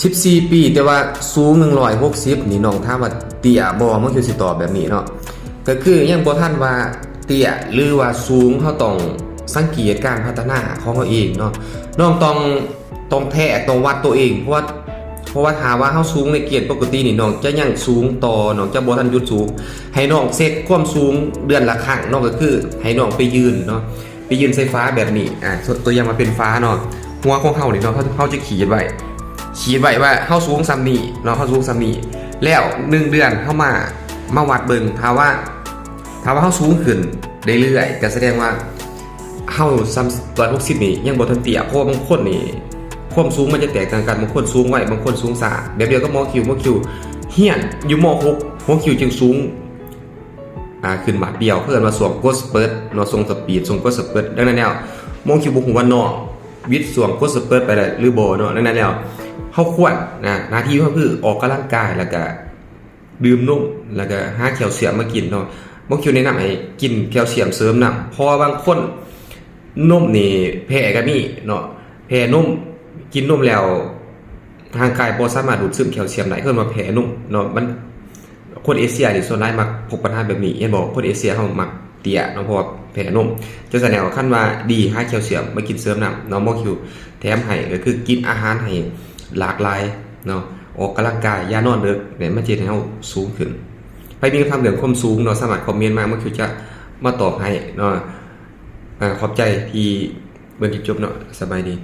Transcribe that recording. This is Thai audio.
14 ปี แต่ว่าสูง 160 นี่น้องถามว่าเตี้ยบ่มันคือสิตอบแบบนี้เนาะก็คือยังบ่ทันว่าเตี้ยหรือว่าสูงเฮาต้องสังเกตการพัฒนาของเราเองเนาะน้องต้องต้องแท้ต้องวัดตัวเองเพราะว่าเพราะว่าถามว่าเฮาสูงในเกณฑ์ปกตินี่น้องจะยังสูงต่อน้องจะบ่ทันยุดสูง ให้น้องเซตความสูงเดือนละครั้งเนาะก็คือให้น้องไปยืนเนาะไปยืนใส่ฟ้าแบบนี้อะตัวอย่างมาเป็นฟ้าเนาะหัวของเฮานี่เนาะเขาเขาจะขีดไว้ ขีดไว้ว่าเข้าสูงซ้ำนี่เนาะเข้าสูงซ้ำนี่แล้วหนึ่งเดือนเข้ามามาวัดเบิงถ้าว่าถ้าว่าเข้าสูงขึ้นเรื่อยๆก็แสดงว่าเข้าซ้ำตัวพวกสิบนี่ยังบทันเตี้ยเพราะว่าบางคนนี่ความสูงมันจะแตกต่างกันบางคนสูงไว้บางคนสูงสาแบบเดียวก็มอคิวมอคิวเฮียนอยู่มอหกมอคิวจึงสูงอ่าขึ้นบาเดียวเพื่อนมาสวมกดสเปิร์ตเนาะทรงสปีดทรงกดสเปิร์ตดังนั้นแล้วมอคิวบุกหัวานอกวิทย์สวมกดสเปิร์ตไปได้หรือโบเนาะดังนั้นแล้ว เขาควรนะหน้าที่เขาคือออกกำลังกายแล้วก็ดื่มนมแล้วก็หาแคลเซียมมากินเนาะบ่คิวแนะนำให้กินแคลเซียมเสริมนำเพราะบางคนนมนี่แพ้ก็มีเนาะแพ้นมกินนมแล้วทางกายบ่สามารถดูดซึมแคลเซียมได้เพิ่นมาแพ้นมเนาะมันคนเอเชียนี่ส่วนใหญ่มักพบปัญหาแบบนี้เห็นบอกคนเอเชียเฮามักเตี้ยเนาะเพราะว่าแพ้นมจะแสดงว่าคันว่าดีหาแคลเซียมมากินเสริมนำเนาะบ่คิวแถมให้ก็คือกินอาหารให้ หลากหลายเนาะออกกำลังกายย่านอนเดึกเนี่ยมันจะให้เราสูงขึ้น ไปมีคำถามเรื่องความสูงเนาะสามารถคอมเมนต์มาเมื่อคือจะมาตอบให้เนาะขอบใจที่เบิ่งจนจบเนาะสบายดี